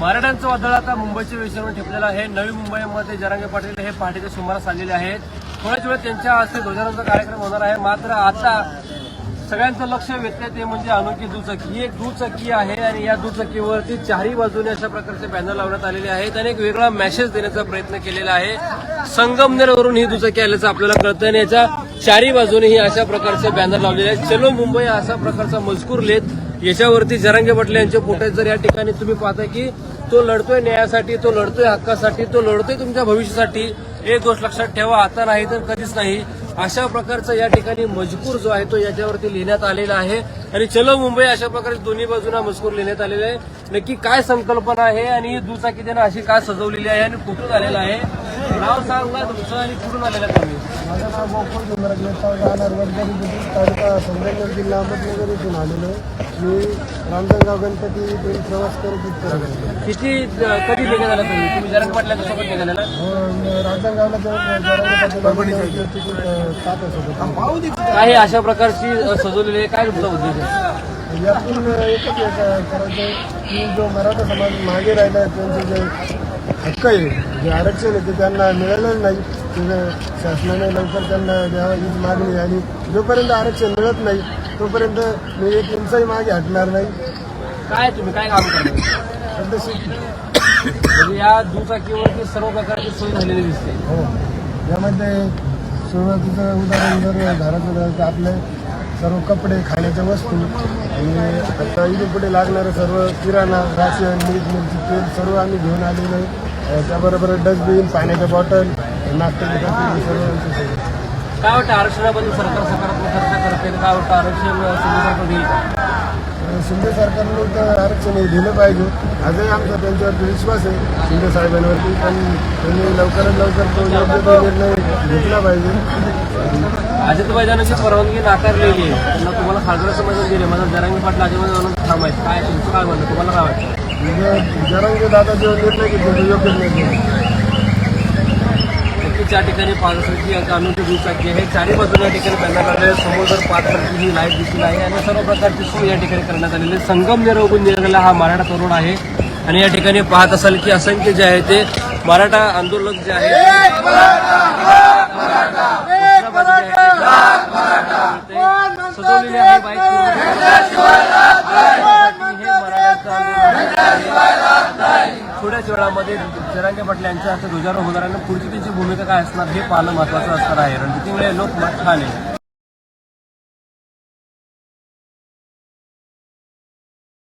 मराठ्यांचं वादळ आता मुंबईच्या विषयावर ठेपलेलं आहे. नवी मुंबईमध्ये जरांगे पाटील हे पहाटेच्या सुमारास आलेले आहेत. थोड्याच वेळ त्यांच्या हस्ते ध्वजारोहणाचा कार्यक्रम होणार आहे. मात्र आता सगळ्यांचं लक्ष वेधण्यात ते म्हणजे अनोखी दुचाकी. ही एक दुचाकी आहे आणि या दुचाकीवरती चारही बाजूने अशा प्रकारचे बॅनर लावण्यात आलेले आहेत आणि एक वेगळा मेसेज देण्याचा प्रयत्न केलेला आहे. संगमनेरवरून ही दुचाकी आल्याचं आपल्याला कळतं आणि याच्या चारही बाजूने ही अशा प्रकारचे बॅनर लावलेले आहेत. चलो मुंबई असा प्रकारचा मजकूर लेत याच्यावरती जरांगे पाटील यांच्या पोटात जर या ठिकाणी तुम्ही पाहता की तो लढतोय न्यायासाठी तो लढतोय हक्कासाठी तो लढतोय तुमच्या भविष्यासाठी एक गोष्ट लक्षात ठेवा आता नाही तर कधीच नाही. अशा प्रकारचा या ठिकाणी मजकूर जो आहे तो याच्यावरती लिहिण्यात आलेला आहे. आणि चलो मुंबई अशा प्रकारे दोन्ही बाजूला मजकूर लिहिण्यात आलेला आहे. नक्की काय संकल्पना आहे आणि ही दुचाकी त्यानं अशी काय सजवलेली आहे आणि कुठून आलेला आहे? नाव सांगा तुमचं आणि कुठून आलेलं तुम्ही? माझं नाव गोकुळ तालुका जिल्हा अहमदनगर इथून आलेलो आहे. मी रामजणगाव गणपती इथून प्रवास करत आलो. किती कधी निघाला तुम्ही? तुम्ही पाटलांच्या सोबत हो, जवळ काय अशा प्रकारची सजवलेली काय तुमचा उद्देश आहे? यातून एकच एक करायचं की जो मराठा समाज मागे राहिला आहे त्यांचे जे हक्क आहे जे आरक्षण आहे ते त्यांना मिळालं नाही. शासनाने लवकर त्यांना द्यावं हीच मागणी आहे. आणि जोपर्यंत आरक्षण मिळत नाही तोपर्यंत मी एक इंचही मागे हटणार नाही. काय तुम्ही काय काम करणार? म्हणजे या दुचाकीवरती सर्व प्रकारची सोय झालेली दिसते. हो. यामध्ये सुरुवातीचं उदाहरण जर घराचं झालं तर आपले सर्व कपडे खाण्याच्या वस्तू आणि आता इथे पुढे लागणारं सर्व किराणा राशन मीठ मिरची तेल सर्व आम्ही घेऊन आलेलो आहे. अं, त्याबरोबर डस्टबिन पाण्याच्या बॉटल नाश्त्याची पाकिट सर्व आमचं. काय वाटतं आरक्षणाबद्दल सरकार सकारात्मक काय वाटतं आरक्षण सरकार देईल का अं, शिंदे सरकारने तर आरक्षण हे दिलं पाहिजे. आजही आमचा त्यांच्यावरती विश्वास आहे. शिंदे साहेबांवरती पण त्यांनी लवकरात लवकर तो योग्य तो निर्णय घेतला पाहिजे. अजित मैदानाची परवानगी नाकारलेली आहे. त्यांना तुम्हाला खासदार समाजात दिले. माझा जरांगी पाटला अजित जाऊन थांब आहे काय तुमचं काय म्हणणं? तुम्हाला काय वाटतं? जरांगे दादा जो निर्णय घेतला तो योग्य निर्णय त्या ठिकाणी पाचसाची अनोखी दुचाकी आहे चारी बाजूला या ठिकाणी बॅनर लागले समोर जर पाच ही लाइट दिसून आहे आणि सर्व प्रकारची सोय या ठिकाणी करण्यात आलेली आहे. संगमनेर उगून निघालेला हा मराठा तरुण आहे. आणि या ठिकाणी पाहत असाल की असंख्य जे आहे ते मराठा आंदोलक जे आहे ते दुसऱ्या बाजूला आहे ते सजवलेले आहे बाईक हे मराठ्याचं आंदोलन थोड्याच वेळामध्ये जरांगे पाटील यांच्या हस्ते ध्वजारोहण होणार आणि पुढची त्यांची भूमिका काय असणार हे पाहणं महत्वाचं असणार आहे. रणजित लोकमत ठाणे.